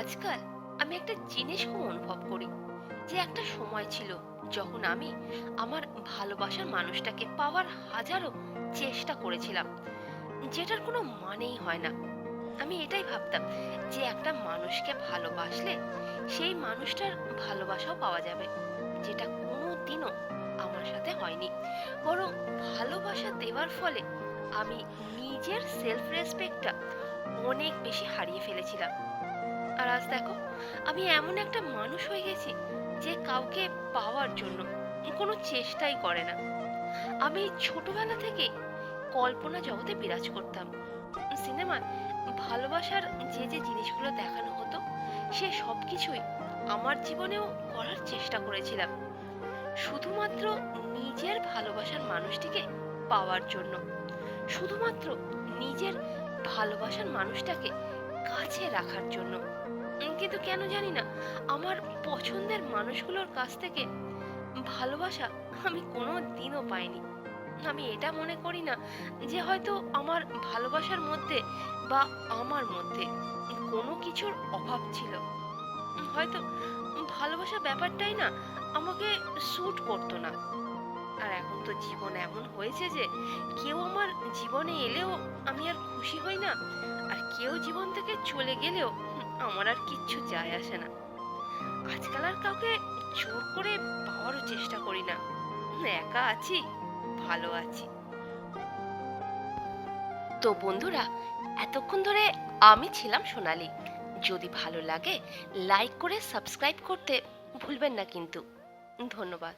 আজকাল আমি একটা জিনিস খুব অনুভব করি, যে একটা সময় ছিল যখন আমি আমার ভালোবাসার মানুষটাকে পাওয়ার হাজারো চেষ্টা করেছিলাম, যেটার কোনো মানেই হয় না। আমি এটাই ভাবতাম যে একটা মানুষকে ভালোবাসলে সেই মানুষটার ভালোবাসাও পাওয়া যাবে, যেটা কোনো দিনও আমার সাথে হয়নি। বরং ভালোবাসা দেওয়ার ফলে আমি নিজের সেলফ রেসপেক্টটা অনেক বেশি হারিয়ে ফেলেছিলাম। আজ দেখো, আমি এমন একটা মানুষ হয়ে গেছি যে কাউকে পাওয়ার জন্য কোনো চেষ্টাই করে না। আমি ছোটবেলা থেকে কল্পনা জগতে বিরাজ করতাম। সিনেমায় ভালোবাসার যে যে জিনিসগুলো দেখানো হতো, সে সব কিছুই আমার জীবনেও করার চেষ্টা করেছিলাম। শুধুমাত্র নিজের ভালোবাসার মানুষটিকে পাওয়ার জন্য। শুধুমাত্র নিজের ভালোবাসার মানুষটাকে কাছে রাখার জন্য। কিন্তু কেন জানি না। আমার পছন্দের মানুষগুলোর কাছ থেকে ভালোবাসা আমি কোনো দিনও পাইনি। আমি এটা মনে করি না যে হয়তো আমার ভালোবাসার মধ্যে বা আমার মধ্যে কোনো কিছুর অভাব ছিল। হয়তো ভালোবাসা ব্যাপারটাই না, আমাকে স্যুট করতো না। আর এখন তো জীবন এমন হয়েছে যে কেউ আমার জীবনে এলেও আমি আর খুশি হই না। আর কেউ জীবন থেকে চলে গেলেও আমার আর কিচ্ছু যায় আসে না। আজকাল আর কাউকে জোর করে পাওয়ারও চেষ্টা করি না। একা আছি, ভালো আছি। তো বন্ধুরা, এতক্ষণ ধরে আমি ছিলাম সোনালি। যদি ভালো লাগে লাইক করে সাবস্ক্রাইব করতে ভুলবেন না কিন্তু। ধন্যবাদ।